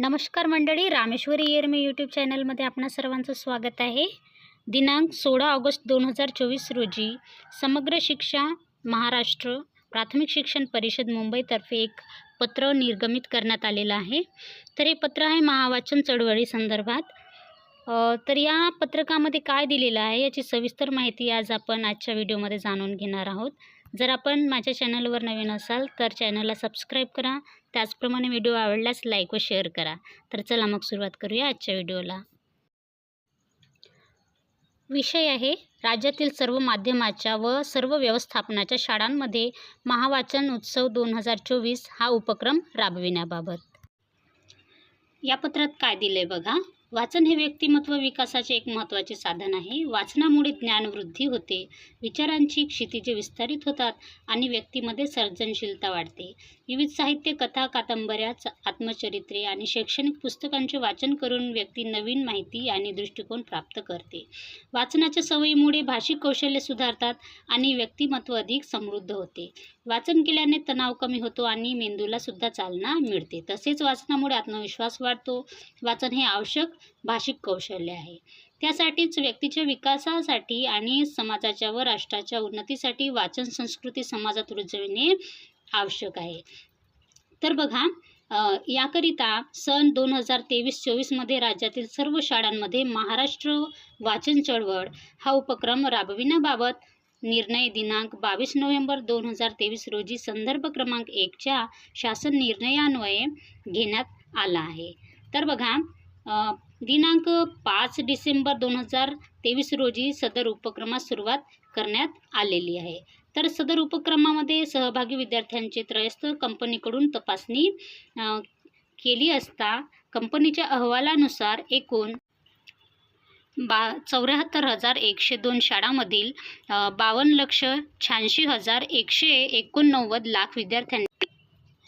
नमस्कार मंडळी रामेश्वरी येरमे यूट्यूब चॅनलमध्ये आपणा सर्वांचं स्वागत आहे. दिनांक सोळा ऑगस्ट दोन हजार चोवीस रोजी समग्र शिक्षा महाराष्ट्र प्राथमिक शिक्षण परिषद मुंबईतर्फे एक पत्र निर्गमित करण्यात आलेलं आहे. तर हे पत्र आहे महावाचन चळवळी संदर्भात. तर या पत्रकामध्ये काय दिलेलं आहे याची सविस्तर माहिती आज आपण आजच्या व्हिडिओमध्ये जाणून घेणार आहोत. जर आपण माझ्या चॅनलवर नवीन असाल तर चॅनलला सबस्क्राईब करा. त्याचप्रमाणे व्हिडिओ आवडल्यास लाईक व शेअर करा. तर चला मग सुरुवात करूया आजच्या व्हिडिओला. विषय आहे राज्यातील सर्व माध्यमाच्या व सर्व व्यवस्थापनाच्या शाळांमध्ये महावाचन उत्सव दोन हजार चोवीस हा उपक्रम राबविण्याबाबत. या पत्रात काय दिलं आहे बघा? वाचन हे व्यक्तिमत्व विकासाचे एक महत्त्वाचे साधन आहे. वाचनामुळे ज्ञानवृद्धी होते विचारांची क्षितिजे विस्तारित होतात आणि व्यक्तीमध्ये सर्जनशीलता वाढते. विविध साहित्य कथा कादंबऱ्याच आत्मचरित्रे आणि शैक्षणिक पुस्तकांचे वाचन करून व्यक्ती नवीन माहिती आणि दृष्टिकोन प्राप्त करते. वाचनाच्या सवयीमुळे भाषिक कौशल्य सुधारतात आणि व्यक्तिमत्व अधिक समृद्ध होते. वाचन केल्याने तणाव कमी होतो आणि मेंदूला सुद्धा चालना मिळते. तसेच वाचनामुळे आत्मविश्वास वाढतो. वाचन हे आवश्यक भाषिक कौशल्य आहे. त्यासाठीच व्यक्तीच्या विकासासाठी आणि समाजाच्या व राष्ट्राच्या उन्नतीसाठी वाचन संस्कृती समाजात रुजविणे आवश्यक आहे. तर बघा याकरिता सन दोन हजार तेवीस चोवीसमध्ये राज्यातील सर्व शाळांमध्ये महाराष्ट्र वाचन चळवळ हा उपक्रम राबविण्याबाबत निर्णय दिनांक बावीस नोव्हेंबर दोन हजार तेवीस रोजी संदर्भ क्रमांक एकच्या शासन निर्णयान्वये घेण्यात आला आहे. तर बघा दिनांक पाच डिसेंबर दोन हजार तेवीस रोजी सदर उपक्रमास सुरुवात करण्यात आलेली आहे. तर सदर उपक्रमामध्ये सहभागी विद्यार्थ्यांचे त्रयस्थ कंपनीकडून तपासणी केली असता कंपनीच्या अहवालानुसार एकूण बा चौऱ्याहत्तर हजार एकशे दोन शाळांमधील बावन्न लक्ष शहाऐंशी हजार एकशे एकोणनव्वद लाख विद्यार्थ्यांनी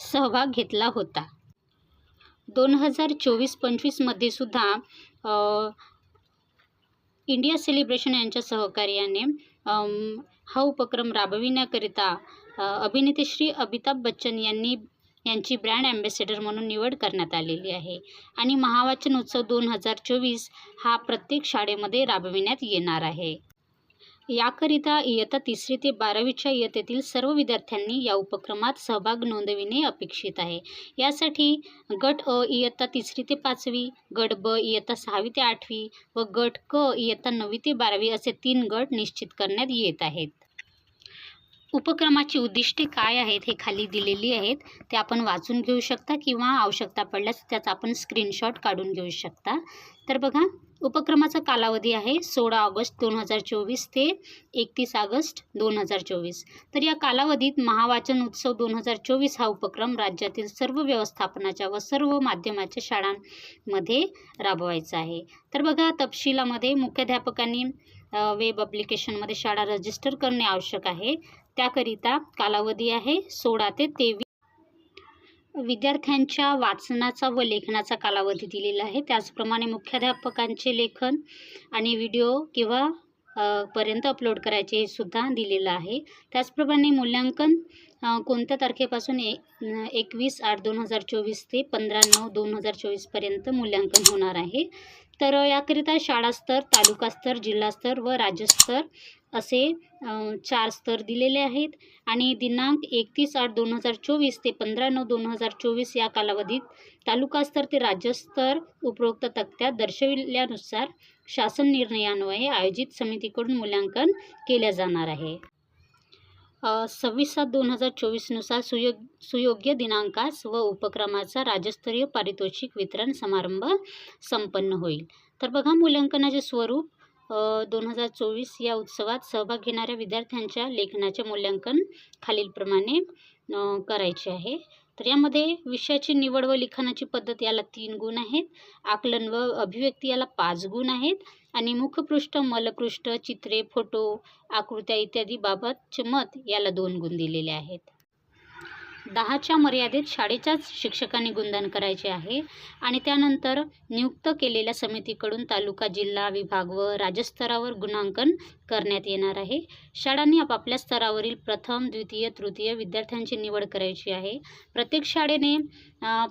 सहभाग घेतला होता. दोन हजार चोवीस पंचवीसमध्ये सुद्धा इंडिया सेलिब्रेशन यांच्या सहकार्याने हा उपक्रम राबविण्याकरिता अभिनेते श्री अमिताभ बच्चन यांनी यांची ब्रँड ॲम्बॅसेडर म्हणून निवड करण्यात आलेली आहे. आणि महावाचन उत्सव दोन हजार चोवीस हा प्रत्येक शाळेमध्ये राबविण्यात येणार आहे. याकरिता इयत्ता तिसरी ते बारावीच्या इयत्तेतील सर्व विद्यार्थ्यांनी या उपक्रमात सहभाग नोंदविणे अपेक्षित आहे. यासाठी गट अ इयत्ता तिसरी ते पाचवी गट ब इयत्ता सहावी ते आठवी व गट क इयत्ता नववी ते बारावी असे तीन गट निश्चित करण्यात येत आहेत. उपक्रमाची उद्दिष्टे काय आहेत हे खाली दिलेली आहेत ते आपण वाचून घेऊ शकता किंवा आवश्यकता पडल्यास त्याचा आपण स्क्रीनशॉट काढून घेऊ शकता. तर बघा उपक्रमाचा कालावधी आहे सोळा ऑगस्ट दोन हजार चोवीस ते एकतीस ऑगस्ट दोन हजार चोवीस. तर या कालावधीत महावाचन उत्सव दोन हजार चोवीस हा उपक्रम राज्यातील सर्व व्यवस्थापनाच्या व सर्व माध्यमाच्या शाळांमध्ये राबवायचा आहे. तर बघा तपशिलामध्ये मुख्याध्यापकांनी वेब अप्लिकेशनमध्ये शाळा रजिस्टर करणे आवश्यक आहे. त्याकरिता कालावधी आहे सोळा ते तेवीस. विद्यार्थ्यांच्या वाचनाचा व लेखनाचा कालावधी दिलेला आहे. त्याचप्रमाणे मुख्याध्यापकांचे लेखन आणि व्हिडिओ किंवा पर्यंत अपलोड करायचे हे सुद्धा दिलेलं आहे. त्याचप्रमाणे मूल्यांकन कोणत्या तारखेपासून ए एकवीस आठ दोन हजार चोवीस ते पंधरा नऊ दोन हजार चोवीसपर्यंत मूल्यांकन होणार आहे. तर याकरिता शाळास्तर तालुकास्तर जिल्हास्तर व राज्यस्तर असे चार स्तर दिलेले आहेत. आणि दिनांक एकतीस आठ दोन हजार चोवीस ते पंधरा नऊ दोन हजार चोवीस या कालावधीत तालुकास्तर ते राज्यस्तर उपरोक्त तक्त्यात दर्शविल्यानुसार शासन निर्णयान्वये आयोजित समितीकडून मूल्यांकन केले जाणार आहे. सव्वीस सात दोन हजार चोवीसनुसार सुयोग सुयोग्य दिनांकास व उपक्रमाचा राज्यस्तरीय पारितोषिक वितरण समारंभ संपन्न होईल. तर बघा मूल्यांकनाचे स्वरूप दोन हजार चोवीस या उत्सवात सहभाग घेणाऱ्या विद्यार्थ्यांच्या लेखनाचे मूल्यांकन खालीलप्रमाणे करायचे आहे. तर यामध्ये विषयाची निवड व लिखाणाची पद्धत याला तीन गुण आहेत. आकलन व अभिव्यक्ती याला पाच गुण आहेत. आणि मुखपृष्ठ मलपृष्ठ चित्रे फोटो आकृत्या इत्यादी बाबतचे मत याला दोन गुण दिलेले आहेत. दहाच्या मर्यादेत शाळेच्याच शिक्षकांनी गुणदान करायचे आहे आणि त्यानंतर नियुक्त केलेल्या समितीकडून तालुका जिल्हा विभाग व राज्यस्तरावर गुणांकन करण्यात येणार आहे. शाळांनी आपापल्या स्तरावरील प्रथम द्वितीय तृतीय विद्यार्थ्यांची निवड करायची आहे. प्रत्येक शाळेने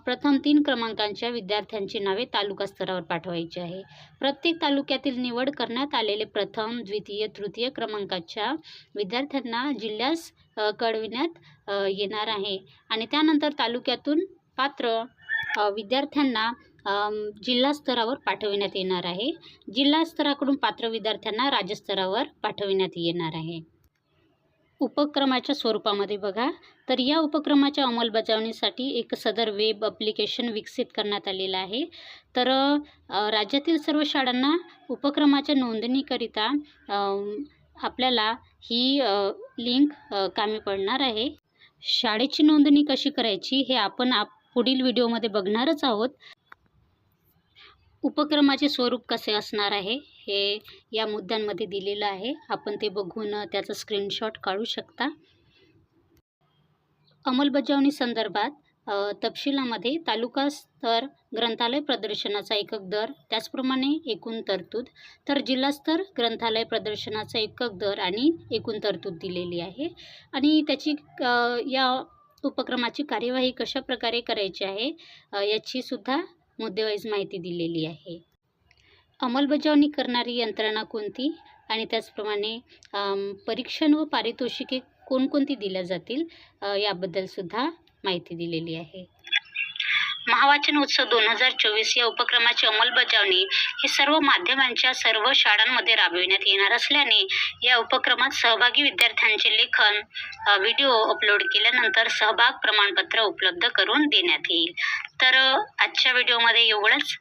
प्रथम तीन क्रमांकांच्या विद्यार्थ्यांची नावे तालुका स्तरावर पाठवायची आहे. प्रत्येक तालुक्यातील निवड करण्यात आलेले प्रथम द्वितीय तृतीय क्रमांकाच्या विद्यार्थ्यांना जिल्ह्यास कळविण्यात येणार आहे. आणि त्यानंतर तालुक्यातून पात्र विद्यार्थ्यांना जिल्हा स्तरावर पाठविण्यात येणार आहे. जिल्हा स्तराकडून पात्र विद्यार्थ्यांना राज्यस्तरावर पाठविण्यात येणार आहे. उपक्रमाच्या स्वरूपामध्ये बघा. तर या उपक्रमाच्या अंमलबजावणीसाठी एक सदर वेब ॲप्लिकेशन विकसित करण्यात आलेलं आहे. तर राज्यातील सर्व शाळांना उपक्रमाच्या नोंदणीकरिता आपल्याला ही लिंक कामी पडणार आहे. शाळेची नोंदणी कशी करायची हे आपण आप पुढील व्हिडिओमध्ये बघणारच आहोत. उपक्रमाचे स्वरूप कसे असणार आहे हे या मुद्द्यांमध्ये दिलेलं आहे. आपण ते बघून त्याचं त्याचा स्क्रीनशॉट काढू शकता. अंमलबजावणी संदर्भात तपशिलामध्ये तालुका स्तर ग्रंथालय प्रदर्शनाचा एकक दर त्याचप्रमाणे एकूण तरतूद. तर जिल्हास्तर ग्रंथालय प्रदर्शनाचा एकक दर आणि एकूण तरतूद दिलेली आहे. आणि त्याची या उपक्रमाची कार्यवाही कशा प्रकारे करायची आहे याचीसुद्धा याची सुद्धा मुद्देवाईज माहिती दिलेली आहे. अंमलबजावणी करणारी यंत्रणा कोणती? आणि त्याचप्रमाणे परीक्षण व पारितोषिके कोणकोणती दिल्या जातील? याबद्दलसुद्धा माहिती दिलेली आहे. महावाचन उत्सव दोन हजार चोवीस या उपक्रमाची अंमलबजावणी ही सर्व माध्यमांच्या सर्व शाळांमध्ये राबविण्यात येणार असल्याने या उपक्रमात सहभागी विद्यार्थ्यांचे लेखन व्हिडिओ अपलोड केल्यानंतर सहभाग प्रमाणपत्र उपलब्ध करून देण्यात येईल. तर आजच्या व्हिडिओमध्ये एवढंच.